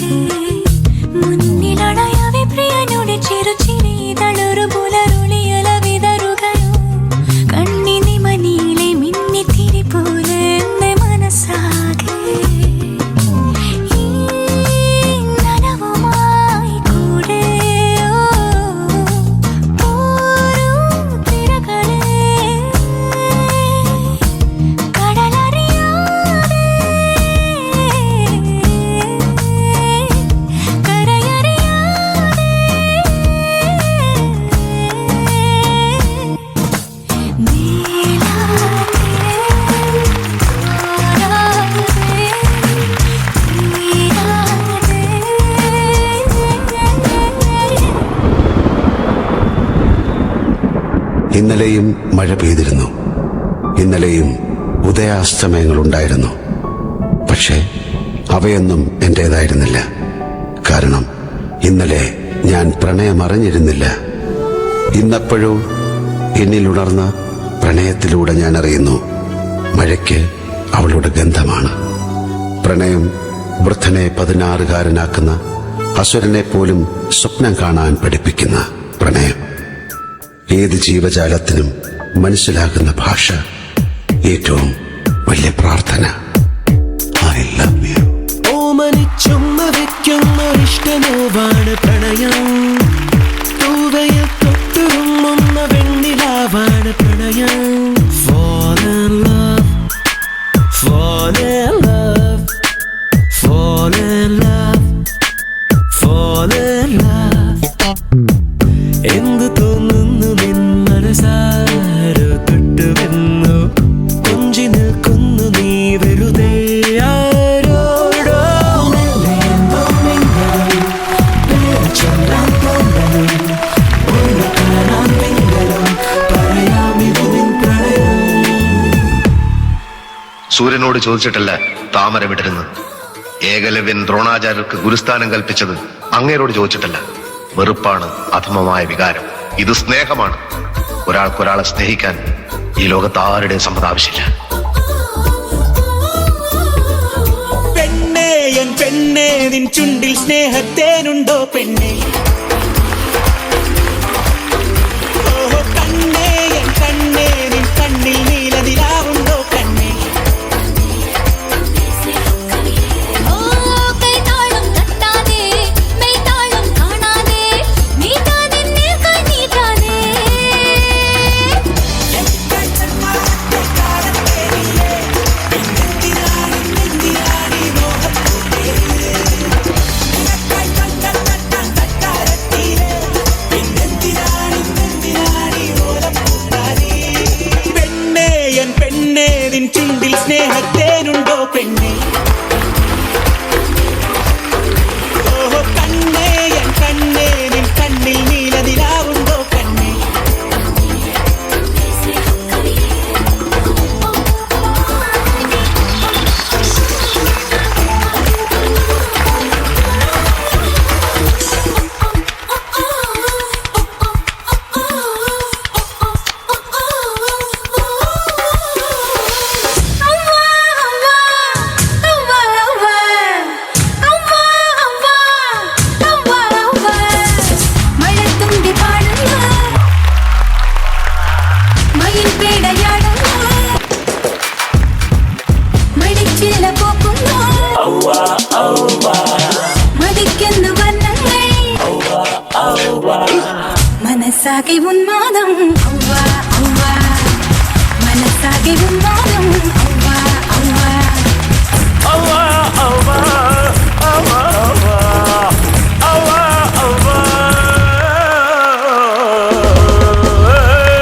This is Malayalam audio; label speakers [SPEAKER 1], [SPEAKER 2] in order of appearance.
[SPEAKER 1] you. ഇന്നലെയും മഴ പെയ്തിരുന്നു. ഇന്നലെയും ഉദയാസ്തമയങ്ങൾ ഉണ്ടായിരുന്നു പക്ഷേ അവയൊന്നും എന്റേതായിരുന്നില്ല കാരണം ഇന്നലെ ഞാൻ പ്രണയമറിഞ്ഞിരുന്നില്ല. ഇന്നപ്പോഴോ എന്നിലുണർന്ന പ്രണയത്തിലൂടെ ഞാൻ അറിയുന്നു മഴയ്ക്ക് അവളുടെ ഗന്ധമാണ്. പ്രണയം വൃദ്ധനെ പതിനാറുകാരനാക്കുന്ന അസുരനെ പോലും സ്വപ്നം കാണാൻ പഠിപ്പിക്കുന്ന പ്രണയം. ഏത് ജീവജാലത്തിനും മനസ്സിലാകുന്ന ഭാഷ ഏറ്റവും വലിയ പ്രാർത്ഥന.
[SPEAKER 2] ഓമനിച്ചുമ്മ പ്രണയം. തൂവയിൽ തൊട്ടുറുമ്മുന്ന വെണ്ണിലാവാണ് പ്രണയം. എന്തു
[SPEAKER 3] സൂര്യനോട് ചോദിച്ചിട്ടല്ല താമര വിടരുന്നത് ഏകലവ്യൻ ദ്രോണാചാര്യർക്ക് ഗുരുസ്ഥാനം കൽപ്പിച്ചത് അങ്ങേരോട് ചോദിച്ചിട്ടല്ല. വെറുപ്പാണ് അധമമായ വികാരം. ഇത് സ്നേഹമാണ്. ഒരാൾക്കൊരാളെ സ്നേഹിക്കാൻ ഈ ലോകത്ത് ആരുടെയും സമ്മതം ആവശ്യമില്ല.
[SPEAKER 2] പെണ്ണേ പെണ്ണേ നിൻ ചുണ്ടിൽ സ്നേഹത്തേനുണ്ടോ പെണ്ണേ? നിൻ ചുണ്ടിൽ
[SPEAKER 4] Manasagi bun madam, Manasagi
[SPEAKER 2] bun madam.